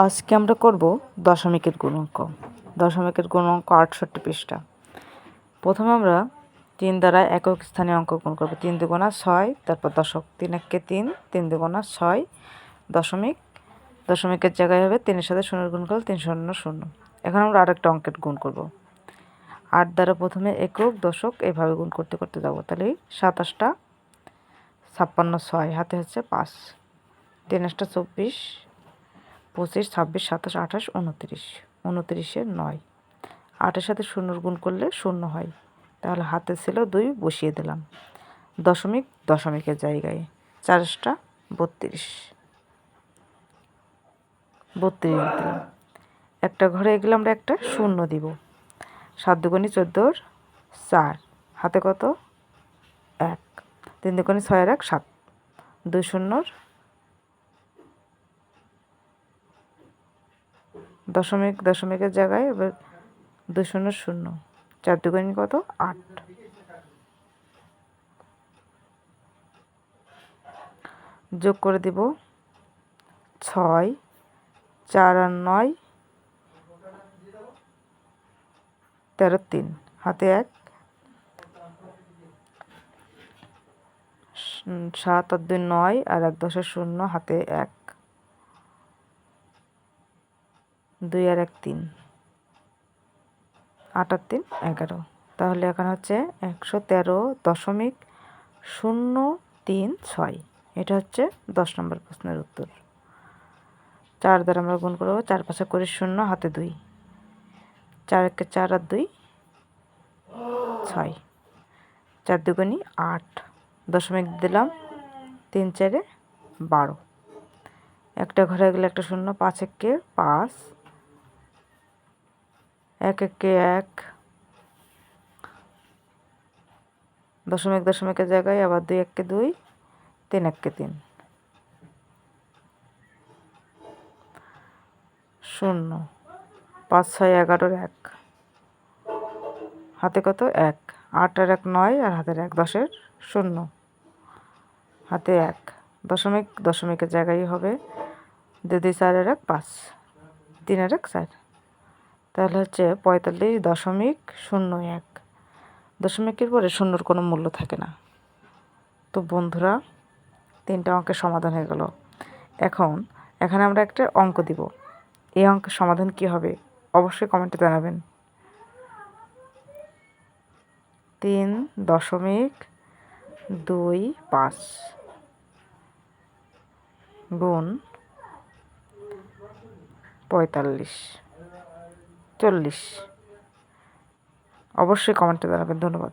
আজকে আমরা করব দশমিকের গুণাঙ্ক। দশমিকের গুণাঙ্ক আটষট্টি পৃষ্ঠা। প্রথমে আমরা তিন দ্বারা একক স্থানীয় অঙ্ক গুণ করব। তিন দুগুণা ছয়, তারপর দশক তিন একে তিন তিন দুগুণা ছয়, দশমিক। দশমিকের জায়গায় হবে তিনের সাথে শূন্য গুণ করলে তিন শূন্য শূন্য। এখন আমরা আরেকটা অঙ্কের গুণ করব। আট দ্বারা প্রথমে একক দশক এভাবে গুণ করতে করতে যাব। তাহলে সাতাশটা ছাপ্পান্ন ছয়, হাতে হচ্ছে পাঁচ। তিন চব্বিশ পঁচিশ, ছাব্বিশ, সাতাশ, আঠাশ, উনত্রিশ। উনত্রিশে নয়। আটের সাথে শূন্যর গুণ করলে শূন্য হয়। তাহলে হাতে ছিল দুই, বসিয়ে দিলাম। দশমিক, দশমিকের জায়গায়। চারশটা, বত্রিশ। বত্রিশ দিলাম। একটা ঘরে এগুলো আমরা একটা শূন্য দিব। সাত দুগুণি চোদ্দোর চার। হাতে কত? এক। তিন দুগুণি ছয়ের এক, সাত। দুই শূন্যর দশমিক, দশমিকের জায়গায় এবার দুই শূন্য শূন্য। চার দুগুণ কত? আট। যোগ করে দিব ছয়, চার আর নয়, তেরো তিন। হাতে এক, সাত আর দুই নয়, আর এক দশের শূন্য, হাতে এক। দুই আর এক তিন। আট আর তিন, এগারো। তাহলে এখন হচ্ছে একশো তেরো দশমিক শূন্য তিন ছয়। এটা হচ্ছে দশ নম্বর প্রশ্নের উত্তর। চার দ্বারা আমরা গুণ করব, চার পাশে করে শূন্য, হাতে দুই। চার একে চার আর দুই, ছয়। চার দুগুনি আট। দশমিক দিলাম তিন চারে বারো। একটা ঘরে গেলে একটা শূন্য, পাঁচ একে পাঁচ এক একে এক। দশমিক দশমিকের জায়গায় আবার দুই এককে দুই, তিন এককে তিন। শূন্য, পাঁচ, ছয়, এগারোর এক। হাতে কত? এক। আট আর এক নয় আর হাতের এক দশের শূন্য। হাতে এক। দশমিক দশমিকের জায়গায় হবে দুই দুই, চারের এক, পাঁচ। তিনের এক, চার। তাহলে হচ্ছে পঁয়তাল্লিশ দশমিক শূন্য এক। দশমিকের পরে শূন্যর কোনো মূল্য থাকে না। তো বন্ধুরা, তিনটা অঙ্কের সমাধান হয়ে গেল। এখন, এখানে আমরা একটা অঙ্ক দিব। এই অঙ্কের সমাধান কি হবে? অবশ্যই কমেন্টে জানাবেন। তিন দশমিক দুই পাঁচ গুণ পঁয়তাল্লিশ। চল্লিশ। অবশ্যই কমেন্টে জানাবেন ধন্যবাদ।